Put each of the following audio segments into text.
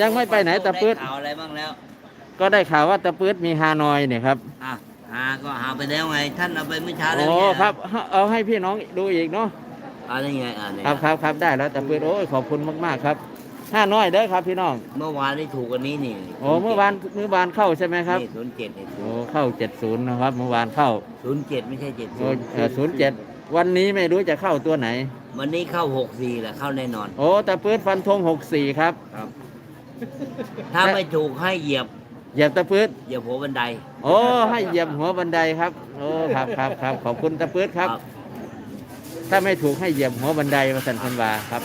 ยังไม่ไปไหนตะปื๊ดได้ข่าวอะไรบ้างแล้วก็ได้ข่าวว่าตะปื๊ดมีฮานอยเนี่ยครับ อะหาก็หาไปแล้วไง ท่านเอาไปเมื่อเช้าแล้วโอ้เนี่ยครับ เอาให้พี่น้องดูอีกเนาะ อะไรไงอ่าเนี่ยครับครับครับได้แล้วตะปื๊ดโอ้ยขอบคุณมากๆครับห้าน้อยเด้อครับพี่น้อง เมื่อวานนี่ถูกกันนี้นี่โอ้เมื่อวานเมื่อวานเข้าใช่ไหมครับศูนย์เจ็ดโอ้เข้าเจ็ดศูนย์นะครับเมื่อวานเข้าศูนย์เจ็ดไม่ใช่เจ็ดโอ้ศูนย์เจ็ดวันนี้ไม่รู้จะเข้าตัวไหน วันนี้เข้าหกสี่แหละเข้าแน่นอนโอ้ตะปื๊ดฟันธงหกสี่ครับ ครับ ถ้าไม่ถูกให้เหยียบเหยียบตะปื๊ดเหยียบหัวบันได โอ้ให้เหยียบหัวบันไดครับ โอ้ครับครับครับขอบคุณตะปื๊ดครับ ถ้าไม่ถูกให้เหยียบหัวบันไดมาสันพันวาครับ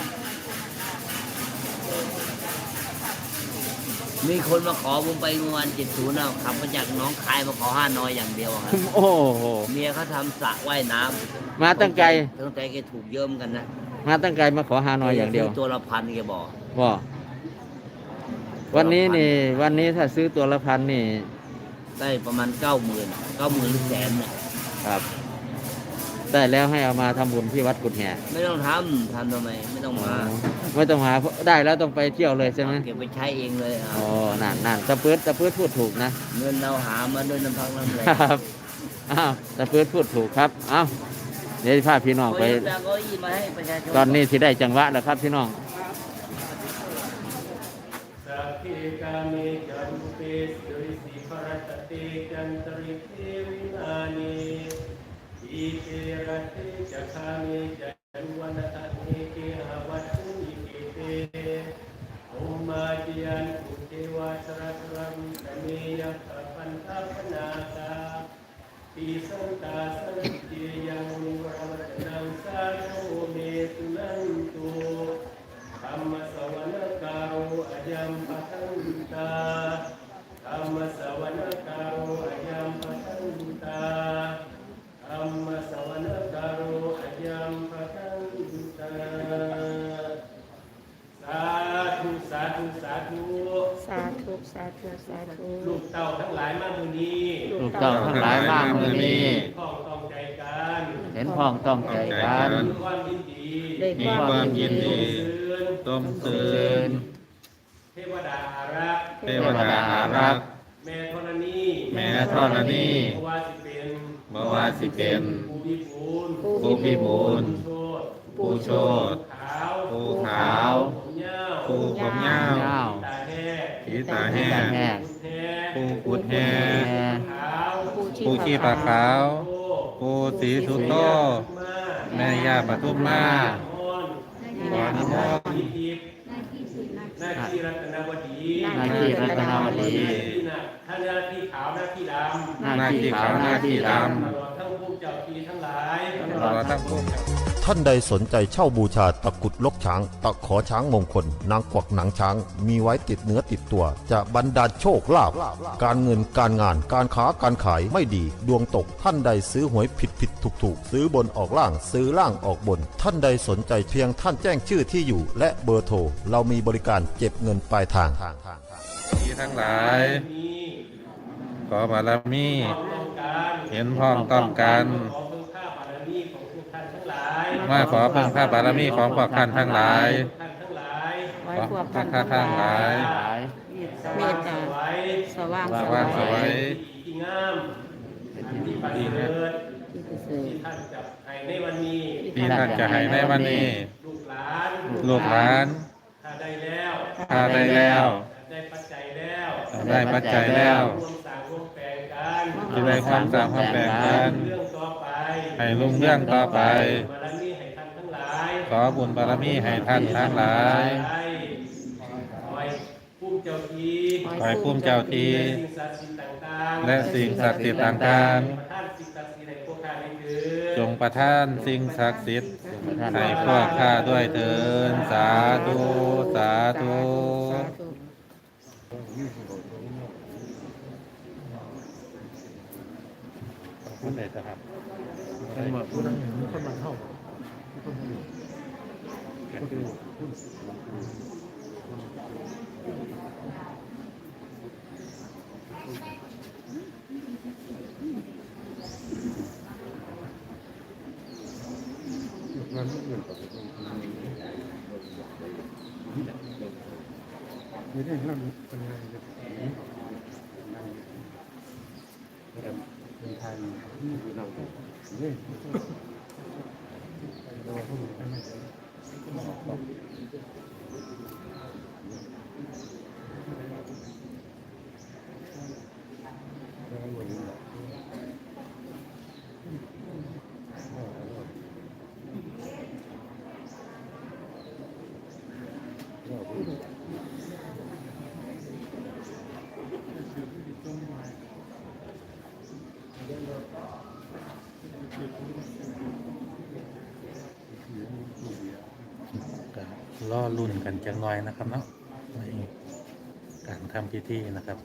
มีคนมาขอผมไปเมื่อวันเจ็ดศูนย์นะขับมาจากหน้องคายมาขอห้าน้อยอย่างเดียวครับ โอ้โหเมียเขาทำสระว่ายน้ำมาตั้งไกลตั้งแต่แกถูกเยิ้มกันนะมาตั้งไกลมาขอฮานอยอย่างเดียว ซื้ตัวละพันแกบอก ว่า วันนี้นี่ วันนี้ถ้าซื้อตัวละพันนี่ ได้ประมาณเก้าหมื่นเก้าหมื่นหรือแสนเนี่ยครับได้แล้วให้เอามาทำบุญที่วัดกุฎแห่ไม่ต้องทำทำทำไมไม่ต้องมาไม่ต้องหาเพราะได้แล้วต้องไปเที่ยวเลยใช่ไหมเก็บไปใช้เองเลยอะอ๋อนั่นนั่นตะปื๊ดตะปื๊ดพูดถูกนะ เงินเราหามาด้วยน้ำพักน้ำแรงครับอ้าวตะปื๊ดพูดถูกครับเอ้าเดี๋ยวพาพี่น้องไปโอ้ยเอาเก้าอี้มาให้ประชาชน ตอนนี้ที่ได้จังหวะแล้วครับพี่น้อง กามิจันเปสุริสิภรตเตจันตริเทวินานีอีเกระเตจะคามิจันวันตะเนเกหาวัตุอิเกเตโอมาจิยันอุเทวาสรัสรัมตเมยะปันทาปนาตาปีสังตาสังเจยังวรวัตนังสารโนเมตุนันตุ ธรรมสวนการุอายัมปะทันตาธรรมสวนการุอายัมปะทันตาธรรมสวนการุอายัมปะทันตาสาธุสาธุสาธุสาธุสาธุสาธุลูกเต่าทั้งหลายมามือนี้ลูกเต่าทั้งหลายมากมือนี้ข้องต้องใจกัน เห็นพ้องต้องใจกันมีความยินดีด้วยมีความยินดี ต้มเชิเตืนญเทวดาอารักษ์เทวดาอารักษ์แม่ธรณีแม่ธรณีเพราะว่าสิเป็นบ่ว่าสิเป็นผู้พิบูลผู้พิบูลโชดผู้โชตขาวผู้ขาวผมยาวผู้ผมยาวยาวตาแห้ผีตาแห้ตาแห้งกุดแห้ผู้กุดแฮขาวผู้ขี้ปลาขาวโตผู้สีสุโตมาแม่ย่าปทุมมามอ นขอนิมนต์นิทิพย์หน้าที่รัตนวดีหน้าที่รัตนวดี ท่านหน้าที่ขาวหน้าที่ดำหน้าที่ขาวหน้าที่ดตลอดทั้งผู้เจ้าที่ทั้งหลายตลอดทั้งพวก ท่านใดสนใจเช่าบูชาตะกุดลกช้าง ตะขอช้างมงคล นางกวักหนังช้าง มีไว้ติดเนื้อติดตัว จะบรรดาลโชคลาภการเงินการงานการค้าการขายไม่ดี ดวงตกท่านใดซื้อหวยผิดผิดถูกถูกซื้อบนออกล่างซื้อล่างออกบน ท่านใดสนใจเพียงท่านแจ้งชื่อที่อยู่ และเบอร์โทรเรามีบริการเก็บเงินปลายทางทีทั้งหลายขอบารมี เห็นพ้องต้องกัน ขอเพิ่งข้าบารมีของทุกท่านทั้งหลายมาขอเพิ่งข้าบารมีของพวกท่านทั้งหลายท่านทั้งหลายไว้ขอพวกพระท่านข้าทั้งทั้งหหลาลายยหลายเมตตาไว้สว่างสสว่างวสวัยยที่งามที่ประเสริฐที่ประเสริฐที่ท่านจะให้ในวันนี้ที่ท่านจะให้ในวันนี้ ลูกหลานลูกหลานถ้าได้แล้วถ้าได้แล้ว ได้ปัจจัยแล้วได้ปัจจัยแล้วร่วมสร้างร่วมแปลงกันที่ได้ความสร้างความแบ่งกันเรื่องต่อไปให้รุ่งเรื่องต่อไป ขอบุญบารมีให้ท่านทั้งหลายให้คอยผู้เจ้าทีขอให้ภูมิเจ้าที และสิ่งศักดิ์สิทธิ์ต่างๆและสิ่งศักดิ์สิทธิ์ต่างประทานสิ่งศักดิ์สิทธิ์ให้พวกข้าได้เถิดๆจงประทานสิ่งศักดิ์สิทธิ์ท่านให้พวกข้าด้วยเถินสาธุสาธุสา ธุเอยู่ได้เราเป็นไงแบบนี้แบบเป็นไทยเราเนี่ยเราพูดกันไม่ได้ ก็ ล่อรุ่นกันจังหน่อยนะครับเนาะในการทำพิธีนะครับ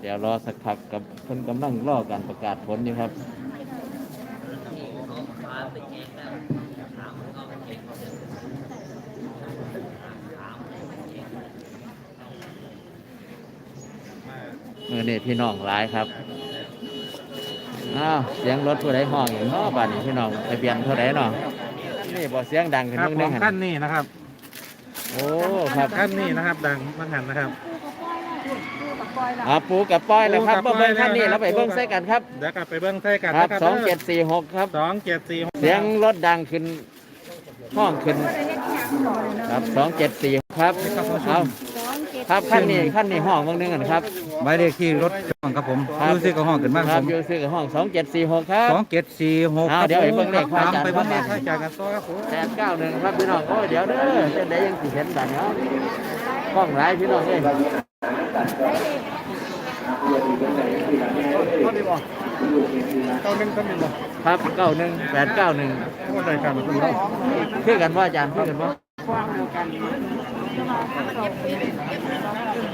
เดี๋ยวรอสักพักกับเพิ่นกำลังรอการประกาศผลอยู่ครับที่เขาพาไปแจ้งแล้วถามมันก็ไปแจ้งเขาเลยถามเลยไปแจ้งมือนี่พี่น้องหลายครับ อ้าวเสียงรถผู้ใดห้องอย่างน้อบ้านนี้พี่น้องทะเบียนเท่าไหร่เนาะนี่บอกเสียงดังขึ้นครับเรื่องขนึองงขั้นนี้นะครับ โอ้ ครับขั้นนี้นะครับ ดังมากหันนะครับ อ่าปูกับป้อยแล้วครับปูกับเบิ่งป้อยท่านนี้แล้วเราไปครับเบิ่งใส่กันครับเดี๋ยวกลับไปเบิ้งใส่กันครับนะครับสองเจ็ดสี่หกครับสองเจ็ดสี่หกเสียงรถดังขึ้นห้องขึ้นครับสองเจ็ดสี่ครับเอาครับขั้นนี้ขั้นนี้ห้องบางนึงกันครับหมายเลขที่รถห้องครับผมครับยูซี่กับห้องขึ้นบ้างคครัรับบอยู่ซื้อกับห้องสองเจ็ดสี่หกครับสองเจ็ดสี่หกเอาเดี๋ยวไปเบิ่งเลขพระอาจารย์ไปเบิ่งเลขพระอาจารย์กันต่อครับผมแปดเก้าหนึ่งครับพี่น้องโอ้ยเดี๋ยวเด้อจะได้ยังสิเห็นบัตรเนาะห้องหลายพี่น้องเอ้ ยต้องเล่นต้องเล่นหรอครับเก้าหนึ่งแปดเก้าหนึ่งว่าใจกันคุณเราคือกันว่าอาจารย์คือกันว่า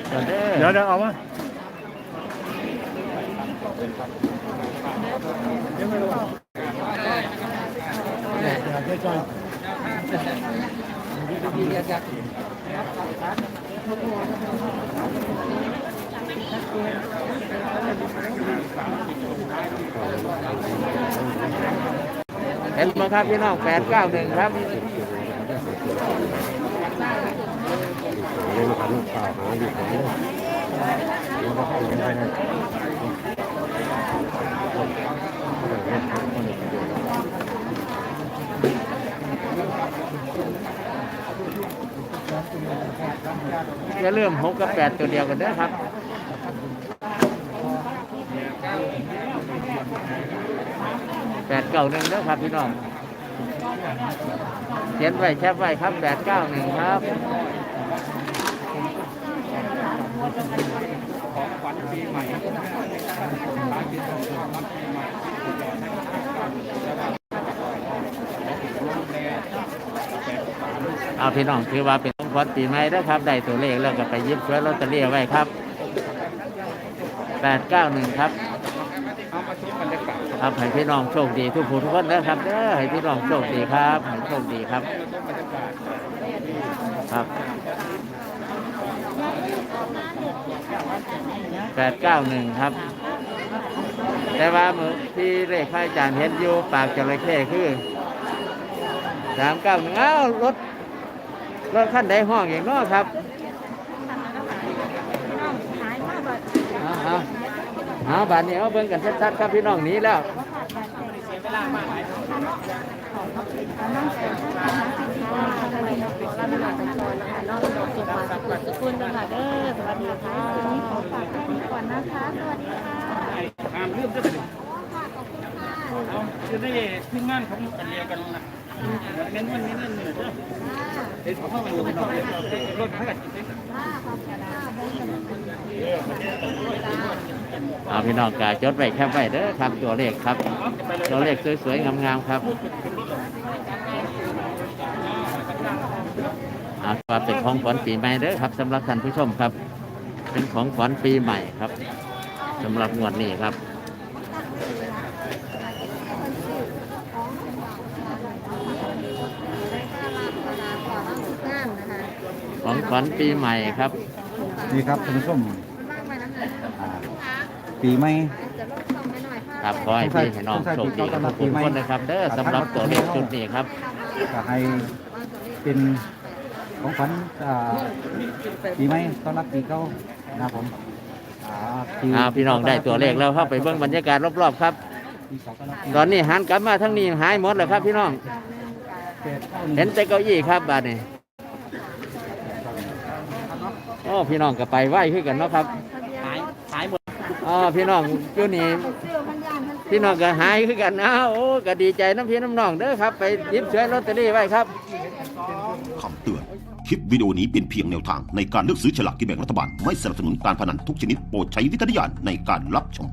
เดี๋ยวเด้อเดี๋ยวเดี๋ยวเอามาเห็นไหมครับพี่น้องแปดเก้าหนึ่งครับจะเริ่าลืมหกกับแปดตัวเดียวกันเด้ครับแปดเก้าหนึ่งเด้อครับพี่น้องเขียนไว้แคปไว้ครับแปดเก้าหนึ่งครับเอาพี่น้องถือว่าเป็น ของขวัญปีใหม่แล้วครับได้ตัวเลขแล้วก็ไปยิบซื้อลอตเตอรี่เอาไว้ครับแปดเก้าหนึ่งครับครับให้พี่น้องโชคดีทุกผู้ทุกคนนะครับเด้อให้พี่น้องโชคดีครับให้โชคดีครับ ครับแปดเก้าหนึ่งครับ แต่ว่าเมื่อที่เลขพระอาจารย์เห็นอยู่ปากจระเข้คือสามเก้าหนึ่งอ้าวรถ รถขั้นใดห้องอย่างน้อครับเอาเอาเอาบานนี้เอาเบิ่งกันชัดๆครับพี่น้องหนี้แล้วสกุลนะคะเด้อสวัสดีค่ะ ขอฝากแค่นี้ก่อนนะคะสวัสดีค่ะอยู่ในทีมงานของกันเดียวกันนะเน้นมันเน้นเนื้อเด็ดเข้ามาดูมันรถให้กันเอาพี่น้องกาจดไว้แคปไว้เด้อครับตัวเลขครับ ตัวเลขสวยๆงามๆครับเอาคว่าเป็นของขวัญปีใหม่เด้อครับสำหรับท่านผู้ชมครับ เป็นของขวัญปีใหม่ครับสำหรับงวดนี้ครับ ของขวัญปีใหม่ครับ นี่ครับคุณผู้ชมปีใหม่ ครับขอให้พี่ให้น้องโชคดีกันทุกคนนะครับเด้อสำหรับตัวเลขชุดนี้ครับ ก็ให้เป็นของขวัญอ่าปีใหม่ต้อนรับปีเก่านะครับผมอ่าปีอ่าพี่น้องได้ตัวเลขแล้วเข้าไปเบิ่งบรรยากาศรอบๆครับ ปีเก่าต้อนรับปีตอนนี้หันกลับมาทั้งนี้หายหมดแล้วครับ พี่น้องแปดก้าเห็นแต่เก้าอี้ครับบาดนี้ โอ้พี่น้องก็ไปไหวขึ้นกันเนาะครับหายหายหมดอ๋อพี่น้องอยู่นี่พี่น้องก็หายขึ้นกันนะโอ้ก็ดีใจน้ำพี่น้ำน้องเด้อครับ ไปหยิบช่วยลอตเตอรี่ไว้ครับคำเตือนคลิปวิดีโอนี้เป็นเพียงแนวทางในการเลือกซื้อฉลากกินแบ่งรัฐบาล ไม่สนับสนุนการพนันทุกชนิดโปรดใช้วิจารณญาณในการรับชม